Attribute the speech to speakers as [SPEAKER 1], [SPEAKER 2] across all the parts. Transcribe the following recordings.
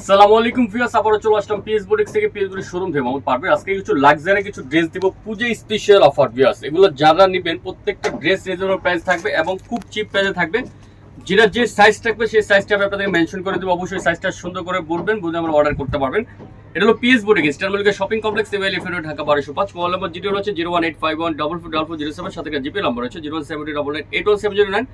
[SPEAKER 1] আসসালামু আলাইকুম ফিয়াস আবারও চলে আসলাম পিএস থেকে। পিএস বুটিক শোরুম থেকে পারবে আজকে কিছু লাক্সারি কিছু ড্রেস দিব, পুজো স্পেশাল অফার এগুলো যারা নেবেন, প্রত্যেকটা ড্রেস রিজনেবল প্রাইস থাকবে এবং খুব চিপ প্রাইসে থাকবে। যেটা যে সাইজ থাকবে, সেই সাইজটা আমি আপনাদেরকে মেনশন করে দেবো। অবশ্যই সাইজটা সুন্দর করে বলবেন বুঝে আমরা অর্ডার করতে পারবেন। এটা হলো PS boutique Mollika shopping complex evil F Dhaka বারোশো পাঁচ। মোবাইল নম্বর জিরো রয়েছে zero one eight five one double four double four zero seven সাথে জিপি নম্বর রয়েছে zero one seventy double nine eight one seven zero nine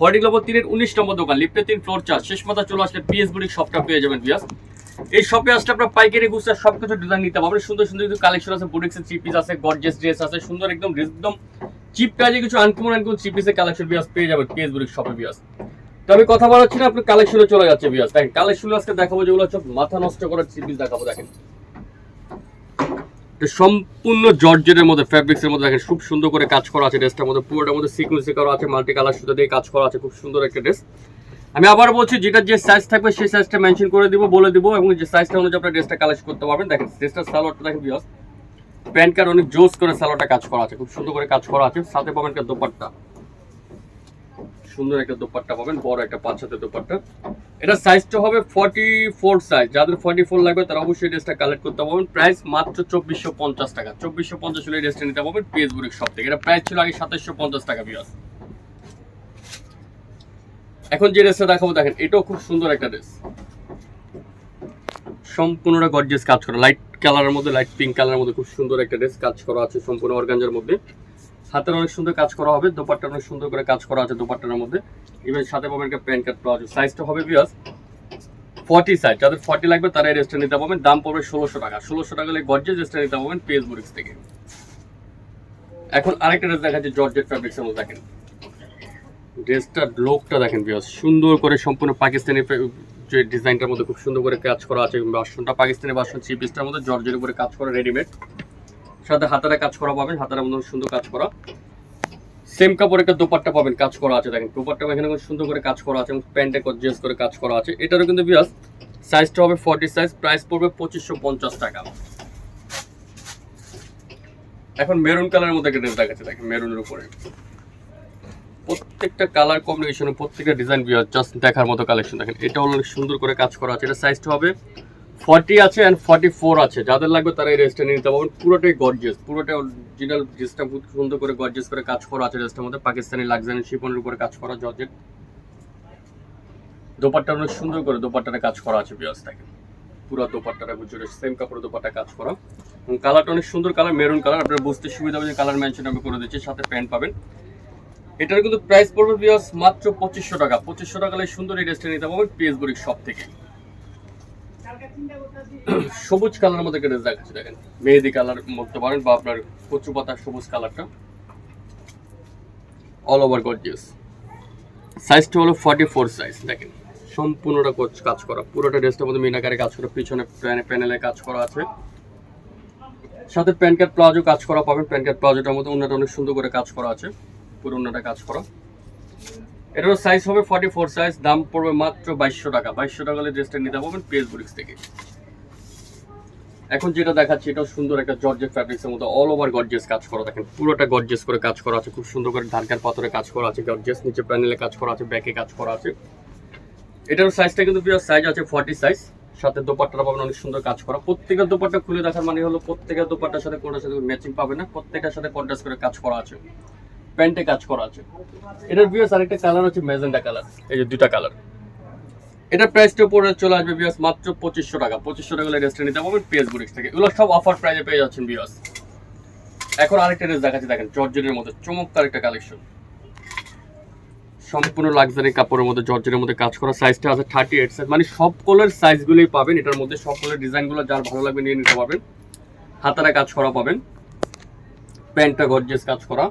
[SPEAKER 1] hoarding number তিনের উনিশ নম্বর দোকান, লিফটে তিন, ফ্লোর চার। শেষ মাথা চলে আসলে পিএস বুটিক শপটা পেয়ে যাবেন পিয়াস এই শপে আসলে আপনার পাইকারি গুছা সবকিছু ডিজাইন নিতে পারবেন সুন্দর সুন্দর কিছু কালেকশন আছে বুটিক্সের থ্রি পিস আছে গর্জিয়াস ড্রেস আছে, সুন্দর একদম একদম চিপ প্রাইজে কিছু আনকমন আনকমন থ্রি পিসের কালেকশন বিয়াস পেয়ে যাবেন পিএস বুটিক শপে বিয়াস তো আমি কথা বলাচ্ছি না আপনি কালেকশনে চলে যাচ্ছে বিয়াস দেখেন কালেকশন আজকে দেখাবো যেগুলো সব মাথা নষ্ট করার থ্রি পিস দেখাবো, দেখেন। সম্পূর্ণ জর্জেটের মধ্যে, ফ্যাব্রিক্সের মধ্যে দেখেন খুব সুন্দর করে কাজ করা আছে ড্রেসটার মধ্যে, পুরোটার মধ্যে সিকুয়েন্সি করা আছে মাল্টি কালার সুতো দিয়ে কাজ করা আছে, খুব সুন্দর একটা ড্রেস। আমি আবার বলছি, যেটা যে সাইজ থাকবে সেই সাইজটা মেনশন করে দিব, বলে দিব, এবং যে সাইজটা অনুযায়ী আপনার ড্রেসটা কালেক্ট করতে পারবেন। দেখেন ড্রেসটার সালোয়ারটা দেখেন বিয়স প্যান্ট কার্ড অনেক জোস করে সালোয়ারটা কাজ করা আছে, খুব সুন্দর করে কাজ করা আছে, সাথে পাবেন দোপাট্টা। সুন্দর একটা দোপাট্টা পাবেন, বড় একটা পাঁচ হাতের দোপাট্টা। এটা সাইজটা হবে ফর্টি ফোর সাইজ যাদের ফর্টি ফোর লাগবে তারা অবশ্যই ড্রেসটা কালেক্ট করতে পারবেন। প্রাইস মাত্র চব্বিশশো পঞ্চাশ টাকা, চব্বিশশো পঞ্চাশ হলে ড্রেসটা নিতে পারবেন পিএস বুড়ির সব থেকে। এটা প্রাইস ছিল আগে সাতাশশো পঞ্চাশ টাকা বিয়াস এখন যে ড্রেসটা দেখাবো, দেখেন, এটাও খুব সুন্দর একটা ড্রেস সম্পূর্ণটা গর্জিয়াস কাজ করা। লাইট কালারের মধ্যে লাইট পিঙ্ক কালারের মধ্যে খুব সুন্দর একটা ড্রেস কাজ করা আছে সম্পূর্ণ অর্গানজার মধ্যে। হাতের অনেক সুন্দর কাজ করা হবে, দোপাট্টা অনেক সুন্দর করে কাজ করা আছে দোপাট্টার মধ্যে। ইভেন সাথে পাবেন একটা প্যান্ট কার্ড প্লাজো সাইজটা হবে বিয়াস ফর্টি সাইজ যাদের ফর্টি লাগবে তারা এই ড্রেসটা নিতে পারবেন। দাম পড়বে ষোলোশো টাকা। ষোলোশো টাকা গর্জিয়াস ড্রেসটা নিতে পারবেন পেজ বুরিক্স থেকে। এখন আরেকটা ড্রেস দেখাচ্ছে জর্জেট ফ্যাব্রিক্সের মধ্যে দেখেন। ড্রেসটার লোকটা দেখেন বিয়াস সুন্দর করে সম্পূর্ণ পাকিস্তানি যে ডিজাইনটার মধ্যে খুব সুন্দর করে কাজ করা আছে বাসনটা পাকিস্তানি বাসন চিপিসটার মধ্যে জর্জের উপরে কাজ করা রেডিমেড সাথে হাতারে কাজ করা পাবেন, হাতার মধ্যে সুন্দর কাজ করা। সেম কাপড় একটা দোপাট্টা পাবেন, কাজ করা আছে দেখেন। দোপাট্টা এখানে সুন্দর করে কাজ করা আছে এবং প্যান্টে গর্জিয়াস করে কাজ করা আছে। এটারও কিন্তু বিয়াস সাইজটা হবে ফর্টি সাইজ প্রাইস পড়বে পঁচিশশো পঞ্চাশ টাকা। এখন মেরুন কালারের মধ্যে একটা ড্রেস দেখাচ্ছে, দেখেন মেরুনের উপরে। প্রত্যেকটা কালার কম্বিনেশনে প্রত্যেকটা ডিজাইন বিয়ার জাস্ট দেখার মতো কালেকশন দেখেন। এটা অনেক সুন্দর করে কাজ করা আছে। এটা সাইজটা হবে ফর্টি আছে অ্যান্ড ফর্টি ফোর আছে। যাদের লাগবে তারা এই রেস্টটা নিতে পারবেন। পুরোটাই গর্জিয়াস পুরোটাই অরিজিনাল ড্রেসটা খুব সুন্দর করে গর্জিয়াস করে কাজ করা আছে ড্রেসটার মধ্যে। পাকিস্তানি লাক্সারি শিপনের উপরে কাজ করা জর্জেট। দোপাট্টা অনেক সুন্দর করে দোপাট্টাটা কাজ করা আছে বিয়াস দেখেন। পুরো দোপাট্টাটা জুড়ে সেম কাপড়ের দোপাট্টা কাজ করা। এবং কালারটা অনেক সুন্দর কালার মেরুন কালার আপনার বুঝতে সুবিধা হবে যে কালার মেনশন আমি করে দিচ্ছি, সাথে প্যান্ট পাবেন। এটার কিন্তু প্রাইস পড়বে বিয়াস মাত্র পঁচিশশো টাকা। পঁচিশশো টাকা সুন্দর এই ড্রেসটা নিতে পারবেন পিএস বুড়ির শপ থেকে। সবুজ কালারের মধ্যে একটা দেখাচ্ছি, দেখেন। মেহেদি কালার মধ্যে পারেন বা আপনার কচু পাতা সবুজ কালারটা। অল ওভার গর্জিয়াস সাইজটা হলো ফর্টি ফোর সাইজ দেখেন। সম্পূর্ণটা কাজ করা। পুরোটা ড্রেসটার মধ্যে মিনাকারে কাজ করা, পিছনে প্যানেলে কাজ করা আছে। সাথে প্যান্ট কার্ড প্লাজো কাজ করা পাবেন। প্যান্ট কার্ড প্লাজোটার মধ্যে অন্যটা অনেক সুন্দর করে কাজ করা আছে। পুরো অন্যটা কাজ করা। এটারও সাইজ হবে ফর্টি ফোর সাইজ দাম পড়বে মাত্র বাইশশো টাকা। বাইশশো টাকা ড্রেসটা নিতে পারবেন পেজ বুরিক্স থেকে। এখন যেটা দেখাচ্ছি, এটাও সুন্দর একটা জর্জেট ফ্যাব্রিক্সের মধ্যে অল ওভার গর্জিয়াস কাজ করা। দেখেন, পুরোটা গর্জিয়াস করে কাজ করা আছে, খুব সুন্দর করে ঢাকার পাথরে কাজ করা আছে গর্জিয়াস নিচে প্যানেলে কাজ করা আছে ব্যাকে কাজ করা আছে। এটার সাইজটা কিন্তু সাইজ আছে ফর্টি সাইজ সাথে দোপাট্টাটা পাবেন, অনেক সুন্দর কাজ করা। প্রত্যেকের দোপাট্টা খুলে দেখার মানে হলো, প্রত্যেকের দোপাট্টার সাথে কোনটার সাথে ম্যাচিং পাবে না, প্রত্যেকটার সাথে কন্ট্রাস্ট করে কাজ করা আছে। প্যান্টে কাজ করা আছে। এটার বিয়াস আরেকটা কালার হচ্ছে ম্যাজেন্ডা কালার এই যে দুটা কালার এটা প্রাইসটা পড়ে চলে আসবে বিয়াস মাত্র পঁচিশশো টাকা। পঁচিশশো টাকা রেস্টে নিতে পারবেন পিএস বুরিক্স থেকে। এগুলো সব অফার প্রাইজে পেয়ে যাচ্ছেন বিয়াস এখন আরেকটা ড্রেস দেখাচ্ছি, দেখেন জর্জেনের মধ্যে চমৎকার একটা কালেকশন সম্পূর্ণ লাক্সারি কাপড়ের মধ্যে জর্জের মধ্যে কাজ করা সাইজটা আছে থার্টি এইট সাইজ মানে সব কলার সাইজগুলোই পাবেন। এটার মধ্যে সব কলার ডিজাইনগুলো যার ভালো লাগবে নিয়ে নিতে পারবেন। হাতারা কাজ করা পাবেন। প্যান্টটা গর্জিয়াস কাজ করা।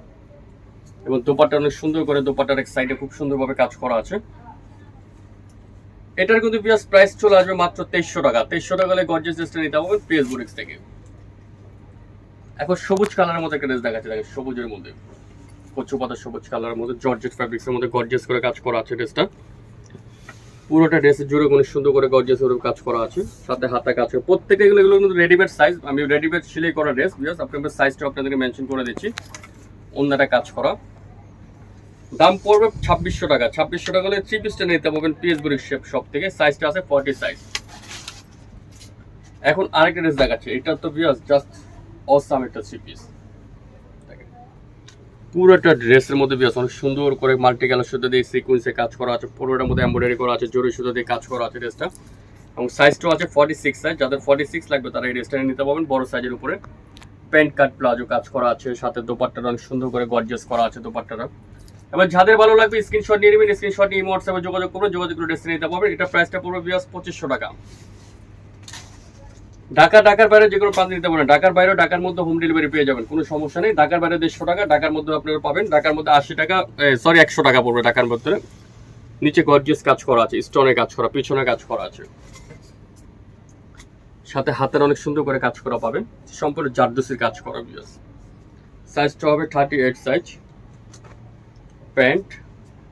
[SPEAKER 1] এবং দোপাট্টা অনেক সুন্দর করে দোপাট্টার এক সাইডে খুব সুন্দরভাবে কাজ করা আছে। এটার কিন্তু পিয়াজ প্রাইস চলে আসবে মাত্র তেইশশো টাকা। তেইশশো টাকা হলে গর্জিয়াস ড্রেসটা নিতে হবে পিএস বুরিক্স থেকে। এখন সবুজ কালারের মধ্যে একটা ড্রেস দেখাচ্ছে, দেখেন সবুজের মধ্যে। কচু পাতা সবুজ কালারের মধ্যে জর্জেট ফ্যাব্রিক্সের মধ্যে গর্জেস করে কাজ করা আছে ড্রেসটা পুরোটা ড্রেসের জুড়ে কোনো সুন্দর করে গর্জেস করে কাজ করা আছে। সাথে হাতে কাজ করে। প্রত্যেকটা এগুলো এগুলো কিন্তু রেডিমেড সাইজ আমি রেডিমেড সিলাই করা ড্রেস বিকজ আপনাদের সাইজটা আপনাদেরকে মেনশন করে দিচ্ছি। অন্যটা কাজ করা। দাম পড়বে ছাব্বিশশো টাকা। ছাব্বিশশো টাকা হলে থ্রি পিসটা নিতে পারবেন পিএস বুড়ির শেপ শপ থেকে। সাইজটা আছে ফর্টি সাইজ এখন আরেকটা ড্রেস দেখাচ্ছে। এটা তো বিয়াস জাস্ট অসাম একটা থ্রি পিস পুরোটা ড্রেসের মধ্যে বিয়াস অনেক সুন্দর করে মাল্টি কালার সুতো দিয়ে সিকুয়েন্সে কাজ করা আছে। পুরোটার মধ্যে এমব্রয়ডারি করা আছে, জরি সুতো দিয়ে কাজ করা আছে ড্রেসটা এবং সাইজটাও আছে ফর্টি সিক্স সাইজ যাদের ফর্টি সিক্স লাগবে, তারা এই ড্রেসটা নিতে পারবেন বড় সাইজের উপরে। প্যান্ট কাট প্লাজো কাজ করা আছে, সাথে দোপাট্টাটা অনেক সুন্দর করে গর্জেস করা আছে দোপাট্টাটা। এবার যাদের ভালো লাগবে স্ক্রিনশট নিয়ে নেবেন স্ক্রিনশট নিয়ে হোয়াটসঅ্যাপে যোগাযোগ করবেন, যোগাযোগ করে ড্রেস নিতে পারবেন এটা প্রাইসটা পড়বে বিয়াস পঁচিশশো টাকা। ঢাকা, ঢাকার বাইরে যে কোনো প্রান্তে নিতে পারেন। ঢাকার বাইরেও ঢাকার মধ্যে হোম ডেলিভারি পেয়ে যাবেন, কোনো সমস্যা নেই। ঢাকার বাইরে দেড়শো টাকা, ঢাকার মধ্যে আপনারা পাবেন। ঢাকার মধ্যে আশি টাকা সরি একশো টাকা পড়বে ঢাকার মধ্যে। নিচে গর্জিয়াস কাজ করা আছে স্টোনে কাজ করা, পিছনে কাজ করা আছে। সাথে হাতের অনেক সুন্দর করে কাজ করা পাবেন। সম্পূর্ণ জারদোসির কাজ করা বিয়াস সাইজটা হবে থার্টি এইট সাইজ প্যান্ট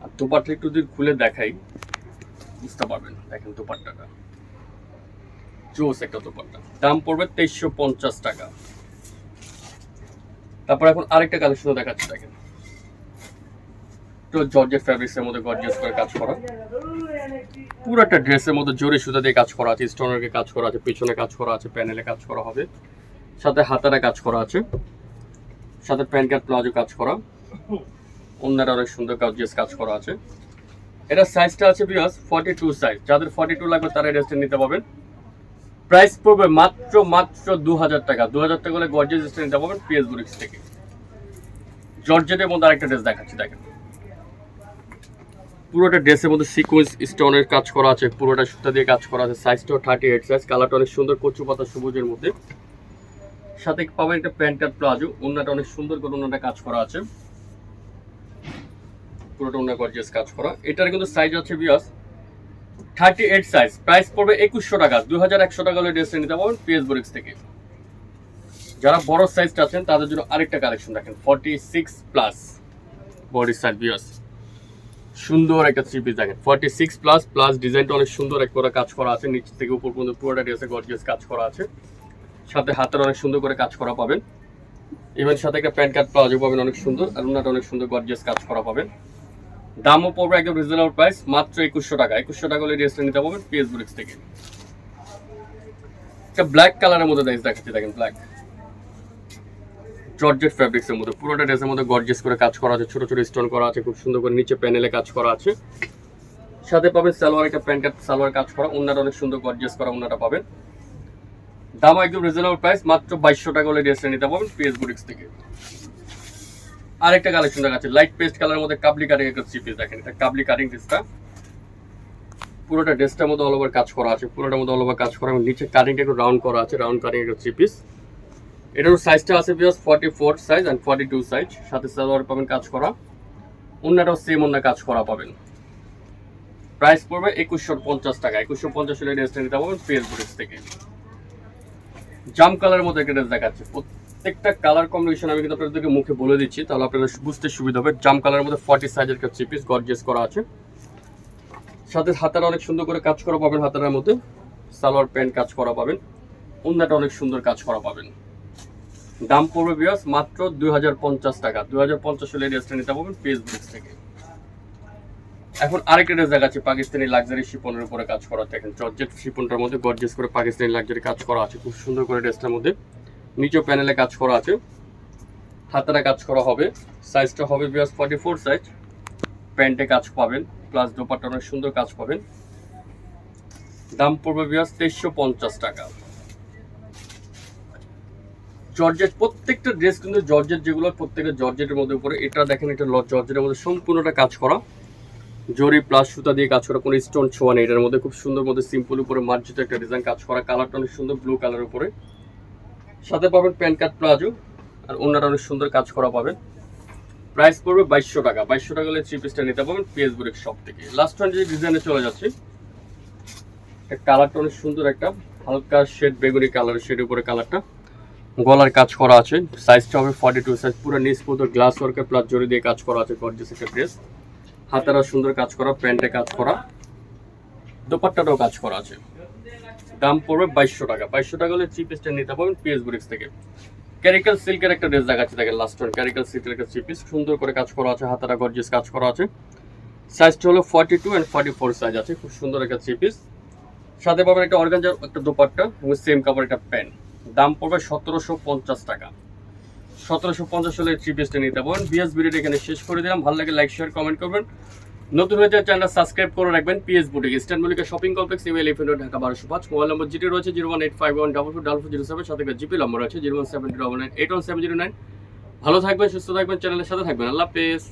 [SPEAKER 1] আর দুপাটটা একটু যদি খুলে দেখাই, বুঝতে পারবেন, দেখেন দুপাট্টাটা। জোস একটা দোপাট্টা। দাম পড়বে তেইশশো পঞ্চাশ টাকা। তারপর এখন আরেকটা কালেকশন দেখাচ্ছি, দেখেন। তো জর্জের ফ্যাব্রিক্সের মধ্যে গর্জিয়াস করে কাজ করা। পুরোটা ড্রেসের মধ্যে জোরে সুতা দিয়ে কাজ করা আছে স্টোনারকে কাজ করা আছে, পিছনে কাজ করা আছে, প্যানেলে কাজ করা হবে। সাথে হাতারা কাজ করা আছে। সাথে প্যান্ট কাট প্লাজো কাজ করা। অন্যরা অনেক সুন্দর গর্জিয়াস কাজ করা আছে। এটা সাইজটা আছে বিয়াস ফর্টি টু সাইজ যাদের ফর্টি টু লাগবে তারা ড্রেসটা নিতে পারবেন। প্রাইস পড়বে মাত্র মাত্র দু হাজার টাকা। দু হাজার টাকা হলে গর্জেস ড্রেসটা নিতে পারবেন পিএস বুরিক্স থেকে। জর্জেটের মধ্যে আরেকটা ড্রেস দেখাচ্ছি, দেখেন। পুরোটা ড্রেসের মধ্যে সিকোয়েন্স স্টোনের কাজ করা আছে। পুরোটা সুতা দিয়ে কাজ করা আছে। সাইজটাও থার্টি এইট সাইজ কালারটা অনেক সুন্দর, কচু পাতা সবুজের মধ্যে। সাথে পাবেন একটা প্যান্ট কাট প্লাজো অন্যটা অনেক সুন্দর করে অন্যটা কাজ করা আছে। পুরোটা অন্য গর্জিয়াস কাজ করা। এটার কিন্তু সাইজ আছে বিয়াস থার্টি এইট সাইজ প্রাইস পড়বে একুশশো টাকা দুই হাজার একশো টাকা হলে ড্রেসটা নিতে পারবেন পিএস বুরিক্স থেকে। যারা বড় সাইজটা আছেন, তাদের জন্য আরেকটা কালেকশন রাখেন forty six plus body size বিয়াস সুন্দর একটা থ্রি পিস দেখেন ফর্টি সিক্স প্লাস প্লাস ডিজাইনটা অনেক সুন্দর এক কাজ করা আছে, নিচ থেকে উপর পর্যন্ত পুরোটা ড্রেসে গর্জিয়াস কাজ করা আছে। সাথে হাতের অনেক সুন্দর করে কাজ করা পাবেন। ইভেন সাথে একটা প্যান্ট কাট প্লাজো পাবেন অনেক সুন্দর, আর ওনাটা অনেক সুন্দর গর্জিয়াস কাজ করা পাবেন। দামও পড়বে একদম রিজনেবল প্রাইস মাত্র একুশশো টাকা। একুশশো টাকা হলে ড্রেসটা নিতে পারবেন পিএস থেকে। ব্ল্যাক কালারের মধ্যে ড্রেস দেখাচ্ছি দেখেন ব্ল্যাক জর্জেট ফ্যাব্রিক্সের মধ্যে, পুরোটা ড্রেসের মধ্যে গর্জিয়াস করে কাজ করা আছে, ছোট ছোট স্টোন করা আছে, খুব সুন্দর করে নিচে প্যানেলে কাজ করা আছে। সাথে পাবেন সালোয়ার, একটা প্যান্ট সালোয়ার কাজ করা ওনাটা অনেক সুন্দর গর্জেস করা ওনাটা পাবেন। দাম একদম রিজনেবল প্রাইস মাত্র বাইশশো টাকা হলে ড্রেসটা নিতে পারবেন পিএস থেকে। আরেকটা কালেকশন দেখাচ্ছে। লাইট পেস্ট কালারের মধ্যে কাবলি কাটিং একটা থ্রি পিস দেখেন। এটা কাবলি কাটিং ড্রেসটা পুরোটা ড্রেসটার মধ্যে অল ওভার কাজ করা আছে। পুরোটার মধ্যে অল ওভার কাজ করা নিচে কাটিংটা একটু রাউন্ড করা আছে। রাউন্ড কাটিং একটা থ্রি পিস এটার সাইজটা আছে because forty four size and forty two size সাথে সালোয়ার পাবেন কাজ করা। অন্যটাও সেম অন্য কাজ করা পাবেন। প্রাইস পড়বে একুশশো পঞ্চাশ টাকা। একুশশো পঞ্চাশ হলে ড্রেসটা নিতে পারবেন ফেস বুটিক্স থেকে। জাম কালারের মধ্যে একটা ড্রেস দেখাচ্ছে। প্রত্যেকটা কালার কম্বিনেশন আমি কিন্তু আপনাদেরকে মুখে বলে দিচ্ছি, তাহলে আপনাদের বুঝতে সুবিধা হবে। জাম কালারের মধ্যে ফর্টি সাইজের একটা থ্রি পিস গর্জেস করা আছে। সাথে হাতার অনেক সুন্দর করে কাজ করা পাবেন হাতার মধ্যে। সালোয়ার প্যান্ট কাজ করা পাবেন। অন্যটা অনেক সুন্দর কাজ করা পাবেন। দাম পড়বে বিয়াস মাত্র দুই হাজার পঞ্চাশ টাকা। দুই হাজার পঞ্চাশ হলে ড্রেসটা নিতে পারবেন ফেসবুক থেকে। এখন আরেকটা ড্রেস দেখাচ্ছি, পাকিস্তানি লাক্সারি শিপনের উপরে কাজ করা। দেখেন জর্জেট শিপনটার মধ্যে গর্জিয়াস করে পাকিস্তানি লাক্সারি কাজ করা আছে। খুব সুন্দর করে ড্রেসটার মধ্যে। নিচেও প্যানেলে কাজ করা আছে। হাতারা কাজ করা হবে। সাইজটা হবে বিয়াস ফর্টি ফোর সাইজ প্যান্টে কাজ পাবেন। প্লাস দোপাট্টা অনেক সুন্দর কাজ পাবেন। দাম পড়বে বিয়াস তেইশশো পঞ্চাশ টাকা। জর্জেট প্রত্যেকটা ড্রেস কিন্তু জর্জেট যেগুলো, প্রত্যেকটা জর্জেটের মধ্যে উপরে, এটা দেখেন এটা জর্জেটের মধ্যে সম্পূর্ণটা কাজ করা। জরি প্লাস সুতা দিয়ে কাজ করা, কোনো স্টোন ছোঁয়া নেই। এটার মধ্যে খুব সুন্দর মধ্যে সিম্পল উপরে মার্জিত একটা ডিজাইন কাজ করা। কালারটা অনেক সুন্দর ব্লু কালার উপরে। সাথে পাবেন প্যান্ট কার্ড প্লাজো আর অন্যটা অনেক সুন্দর কাজ করা পাবেন। প্রাইস পড়বে বাইশশো টাকা। বাইশশো টাকা হলে থ্রি পিসটা নিতে পাবেন পিএস শপ থেকে। লাস্ট ওয়ান যে ডিজাইনে চলে যাচ্ছে কালারটা অনেক সুন্দর একটা। হালকা শেড বেগুনি কালার শেডের উপরে কালারটা গলার কাজ করা আছে। সাইজটা হবে ফর্টি টু সাইজ পুরো নিচ গ্লাস ওয়ার্কের প্লাস জড়ি দিয়ে কাজ করা আছে গর্জিয়াস একটা ড্রেস হাতেরা সুন্দর কাজ করা প্যান্টে কাজ করা। দোপাট্টাটাও কাজ করা আছে। দাম পড়বে বাইশশো টাকা। বাইশশো টাকা হলে থ্রি পিসটা নিতে পারবেন পিএস বুরিক্স থেকে। ক্যারিক্যাল সিল্কের একটা ড্রেস দেখাচ্ছে, দেখেন লাস্ট ওয়ান ক্যারিক্যাল সিল্কের একটা চিপিস সুন্দর করে কাজ করা আছে হাতারা গর্জিয়াস কাজ করা আছে। সাইজটা হলো forty two and forty four size আছে, খুব সুন্দর একটা থ্রি পিস সাথে পাবেন একটা অর্গানজার একটা দোপাট্টা এবং সেম কাপড় একটা প্যান্ট দাম পড়বে সতেরোশো পঞ্চাশ টাকা। সতেরোশো পঞ্চাশ হলে থ্রি পিসটা নিতে পারেন বিএস ভিডিওটা এখানে শেষ করে দিলাম। ভালো লাগে লাইক শেয়ার কমেন্ট করবেন। নতুন হয়ে চ্যানেল সাবস্ক্রাইব করে রাখবেন। PS boutique eastern Mallika shopping complex email এফএন ঢাকা, বারোশো পাঁচ। মোবাইল নম্বর জিটি রয়েছে zero one eight five one double four double four zero seven, সাথে জিপি নম্বর আছে zero one seven zero one eight one seven zero nine. ভালো থাকবেন, সুস্থ থাকবেন চ্যানেলের সাথে থাকবেন। আল্লাহ হাফেজ।